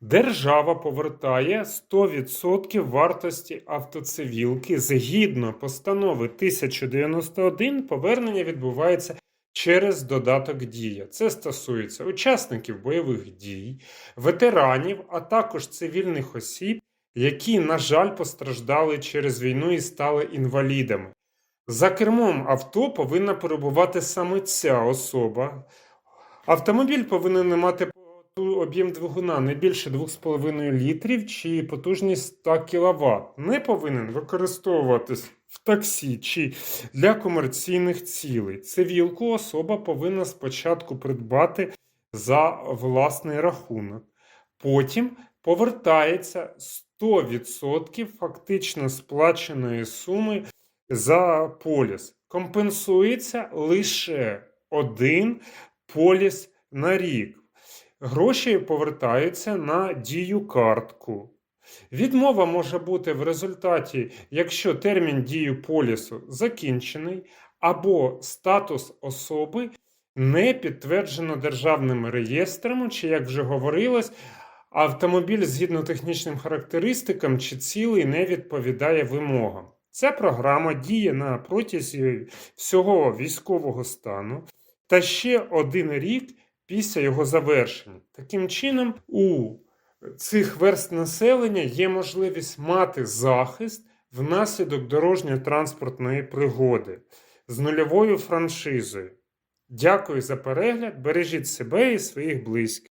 Держава повертає 100% вартості автоцивілки. Згідно постанови 1091, повернення відбувається через додаток Дія. Це стосується учасників бойових дій, ветеранів, а також цивільних осіб, які, на жаль, постраждали через війну і стали інвалідами. За кермом авто повинна перебувати саме ця особа. Автомобіль повинен мати ту- об'єм двигуна не більше 2,5 літрів чи потужність 100 кВт. Не повинен використовуватись в таксі чи для комерційних цілей. Цивілку особа повинна спочатку придбати за власний рахунок. Потім повертається 100% фактично сплаченої суми за поліс. Компенсується лише один поліс на рік. Гроші повертаються на дію картку. Відмова може бути в результаті, якщо термін дії полісу закінчений, або статус особи не підтверджено державними реєстрами, чи, як вже говорилось, автомобіль згідно технічним характеристикам чи цілий не відповідає вимогам. Ця програма діє на протязі всього військового стану та ще один рік після його завершення. Таким чином, у цих верст населення є можливість мати захист внаслідок дорожньо-транспортної пригоди з нульовою франшизою. Дякую за перегляд, бережіть себе і своїх близьких.